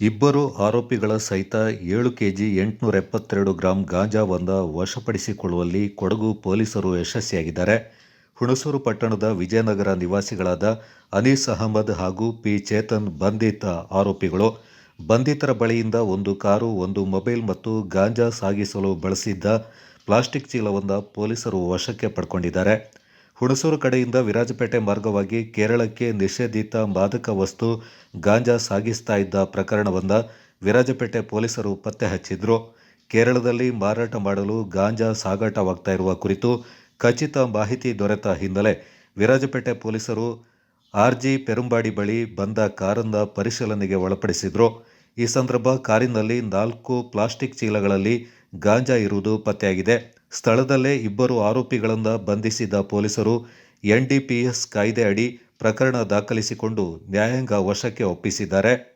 ಇಬ್ಬರು ಆರೋಪಿಗಳ ಸಹಿತ ಏಳು ಕೆಜಿ ಎಂಟುನೂರ ಎಪ್ಪತ್ತೆರಡು ಗ್ರಾಂ ಗಾಂಜಾವನ್ನ ವಶಪಡಿಸಿಕೊಳ್ಳುವಲ್ಲಿ ಕೊಡಗು ಪೊಲೀಸರು ಯಶಸ್ವಿಯಾಗಿದ್ದಾರೆ. ಹುಣಸೂರು ಪಟ್ಟಣದ ವಿಜಯನಗರ ನಿವಾಸಿಗಳಾದ ಅನೀಸ್ ಅಹಮದ್ ಹಾಗೂ ಪಿ ಚೇತನ್ ಬಂಧಿತ ಆರೋಪಿಗಳು. ಬಂಧಿತರ ಬಳಿಯಿಂದ ಒಂದು ಕಾರು, ಒಂದು ಮೊಬೈಲ್ ಮತ್ತು ಗಾಂಜಾ ಸಾಗಿಸಲು ಬಳಸಿದ್ದ ಪ್ಲಾಸ್ಟಿಕ್ ಚೀಲವನ್ನ ಪೊಲೀಸರು ವಶಕ್ಕೆ ಪಡ್ಕೊಂಡಿದ್ದಾರೆ. ಹುಣಸೂರು ಕಡೆಯಿಂದ ವಿರಾಜಪೇಟೆ ಮಾರ್ಗವಾಗಿ ಕೇರಳಕ್ಕೆ ನಿಷೇಧಿತ ಮಾದಕ ವಸ್ತು ಗಾಂಜಾ ಸಾಗಿಸ್ತಾ ಇದ್ದ ಪ್ರಕರಣವನ್ನ ವಿರಾಜಪೇಟೆ ಪೊಲೀಸರು ಪತ್ತೆ ಹಚ್ಚಿದ್ರು. ಕೇರಳದಲ್ಲಿ ಮಾರಾಟ ಮಾಡಲು ಗಾಂಜಾ ಸಾಗಾಟವಾಗ್ತಾ ಇರುವ ಕುರಿತು ಖಚಿತ ಮಾಹಿತಿ ದೊರೆತ ಹಿನ್ನೆಲೆ ವಿರಾಜಪೇಟೆ ಪೊಲೀಸರು ಆರ್ಜಿ ಪೆರುಂಬಾಡಿ ಬಳಿ ಬಂದ ಕಾರನ್ನ ಪರಿಶೀಲನೆಗೆ ಒಳಪಡಿಸಿದ್ರು. ಈ ಸಂದರ್ಭ ಕಾರಿನಲ್ಲಿ ನಾಲ್ಕು ಪ್ಲಾಸ್ಟಿಕ್ ಚೀಲಗಳಲ್ಲಿ ಗಾಂಜಾ ಇರುವುದು ಪತ್ತೆಯಾಗಿದೆ. ಸ್ಥಳದಲ್ಲೇ ಇಬ್ಬರು ಆರೋಪಿಗಳನ್ನು ಬಂಧಿಸಿದ ಪೊಲೀಸರು ಎನ್ಡಿಪಿಎಸ್ ಕಾಯ್ದೆ ಅಡಿ ಪ್ರಕರಣ ದಾಖಲಿಸಿಕೊಂಡು ನ್ಯಾಯಾಂಗ ವಶಕ್ಕೆ ಒಪ್ಪಿಸಿದ್ದಾರೆ.